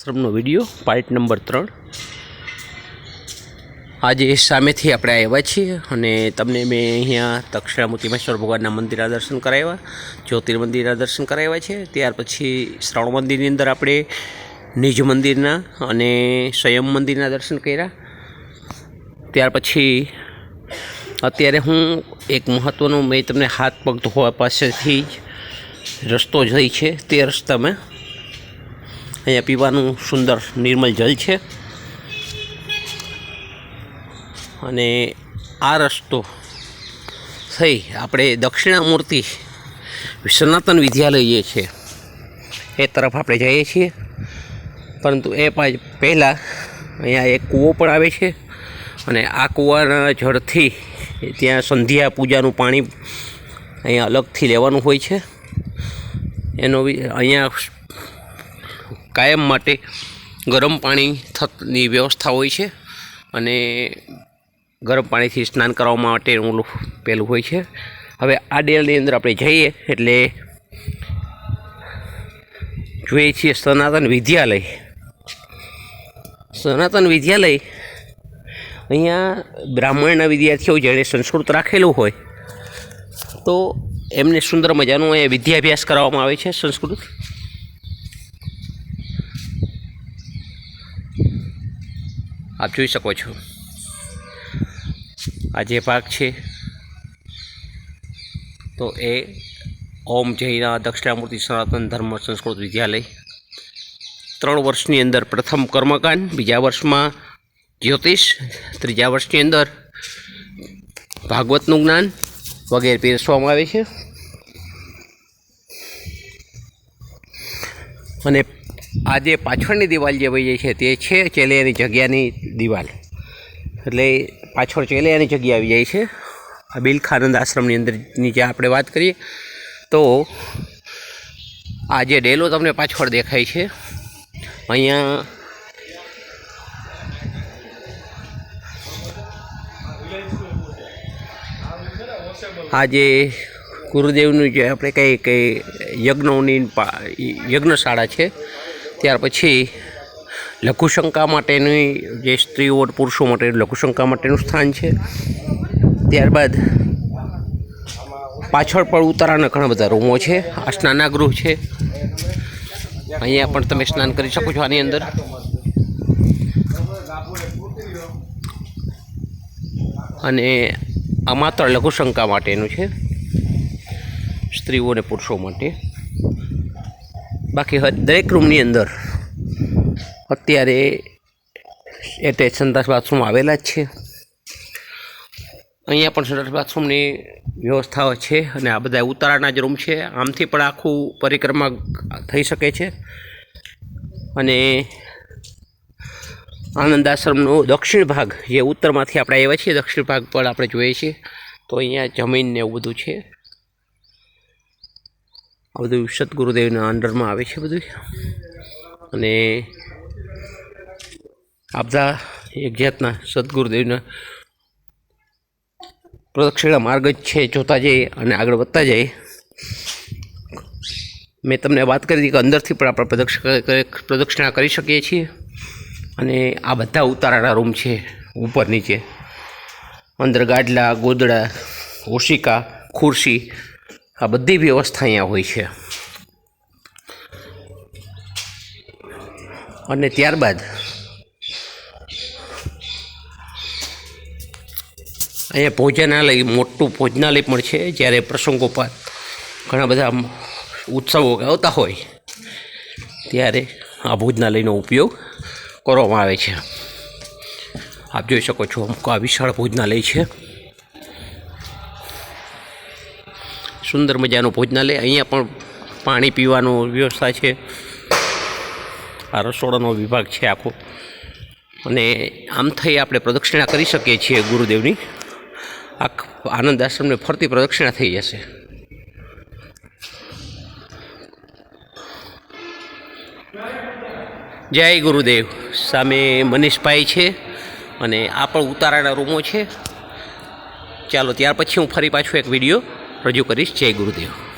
આશ્રમનો video part number ત્રણ. આજે સામેથી આપણે આવ્યા છીએ અને તમને મેં અહીંયા દક્ષિણામૂર્તિમેશ્વર ભગવાનના મંદિરના દર્શન કરાવ્યા, જ્યોતિર્મંદિરના દર્શન કરાવ્યા છે. ત્યાર પછી શ્રાવણ મંદિરની અંદર આપણે નિજ મંદિરના અને સ્વયં મંદિરના દર્શન કર્યા. ત્યાર પછી અત્યારે હું એક મહત્ત્વનું મેં તમને હાથ પગ ધોવા પાસેથી જ રસ્તો જઈ છે. તે રસ્તામાં અહીંયા પીવાનું સુંદર નિર્મલ જલ છે. અને આ રસ્તો થઈ આપણે દક્ષિણામૂર્તિ સનાતન વિદ્યાલય જે છે. એ તરફ આપણે જઈએ છીએ. પરંતુ એ પહેલાં અહીંયા એક કૂવો પણ આવે છે અને આ કૂવાના જળથી ત્યાં સંધ્યા પૂજાનું પાણી અહીંયા અલગથી લેવાનું હોય છે. એનો અહીંયા કાયમ માટે ગરમ પાણી થતની વ્યવસ્થા હોય છે અને ગરમ પાણીથી સ્નાન કરવા માટે પહેલું હોય છે. હવે આ ડેલની અંદર આપણે જઈએ એટલે જોઈએ છીએ સનાતન વિદ્યાલય. સનાતન વિદ્યાલય અહીંયા બ્રાહ્મણના વિદ્યાર્થીઓ જેણે સંસ્કૃત રાખેલું હોય તો એમને સુંદર મજાનું અહીંયા વિદ્યાભ્યાસ કરાવવામાં આવે છે સંસ્કૃત. આપ જોઈ શકો છો. આ જે ભાગ છે, તો એ ઓમ જૈના દક્ષિણામૂર્તિ સનાતન ધર્મ સંસ્કૃત વિદ્યાલય. ત્રણ વર્ષની અંદર પ્રથમ કર્મકાંડ, બીજા વર્ષમાં જ્યોતિષ, ત્રીજા વર્ષની અંદર ભાગવતનું જ્ઞાન વગેરે પીરસવામાં આવે છે. અને આ જે પાછળની દિવાલ જે વહી છે તે છે ચેલિયાની જગ્યાની દિવાલ. એટલે પાછળ ચેલિયાની જગ્યા આવી જાય છે. આ બિલખાનંદ આશ્રમની અંદરની જે આપણે વાત કરીએ, તો આ જે ડેલો તમને પાછળ દેખાય છે, અહીંયા આ જે ગુરુદેવનું જે આપણે કંઈ કંઈ યજ્ઞોની યજ્ઞશાળા છે ત્યાર પછી લઘુશંકા માટેની જે સ્ત્રીઓ પુરુષો માટે લઘુશંકા માટેનું સ્થાન છે. ત્યારબાદ પાછળ પણ ઉતારાના ઘણા બધા રૂમો છે. આ સ્નાનાગૃહ છે. અહીંયા પણ તમે સ્નાન કરી શકો છો આની અંદર. અને આ માત્ર લઘુશંકા માટેનું છે. સ્ત્રીઓ અને પુરુષો માટે. બાકી દરેક રૂમની અંદર અત્યારે એટેચ સંદાસ બાથરૂમ આવેલા જ છે. અહીંયા પણ સંડાસ બાથરૂમની વ્યવસ્થાઓ છે અને આ બધા ઉતારાના જ રૂમ છે. આમથી પણ આખું પરિક્રમા થઈ શકે છે. અને આનંદ આશ્રમનો દક્ષિણ ભાગ, જે ઉત્તરમાંથી આપણે આવ્યા છીએ, દક્ષિણ ભાગ પર આપણે જોઈએ છીએ. તો અહીંયા જમીન ને એવું બધું છે. આ બધું સદગુરુદેવના અંડરમાં આવે છે બધું. અને આ બધા એક જાતના સદગુરુદેવના પ્રદક્ષિણા માર્ગ જ છે, જોતા જઈએ અને આગળ વધતા જઈએ. મેં તમને વાત કરી હતી કે અંદરથી પણ આપણે પ્રદક્ષ પ્રદક્ષિણા કરી શકીએ છીએ. અને આ બધા ઉતારાના રૂમ છે, ઉપર નીચે. અંદર ગાડલા ગોદડા, ઓશિકા, ખુરશી આ બધી વ્યવસ્થા અહીંયા હોય છે. અને ત્યારબાદ અહીંયા ભોજનાલય, મોટું ભોજનાલય પણ છે, જ્યારે પ્રસંગોપાત ઘણા બધા ઉત્સવો આવતા હોય, ત્યારે આ ભોજનાલયનો ઉપયોગ કરવામાં આવે છે. આપ જોઈ શકો છો અમુક આ વિશાળ ભોજનાલય છે. સુંદર મજાનું ભોજનાલય અહીંયા પણ પાણી પીવાનો વ્યવસ્થા છે. આ રસોડાનો વિભાગ છે આખો. અને આમ થઈ આપણે પ્રદક્ષિણા કરી શકીએ છીએ ગુરુદેવની. આ આનંદ આશ્રમને ફરતી પ્રદક્ષિણા થઈ જશે. જય ગુરુદેવ. સામે મનીષભાઈ છે અને આ પણ ઉતારાના રૂમો છે. ચાલો ત્યાર પછી હું ફરી પાછું એક વીડિયો રજૂ કરીશ. જય ગુરુદેવ.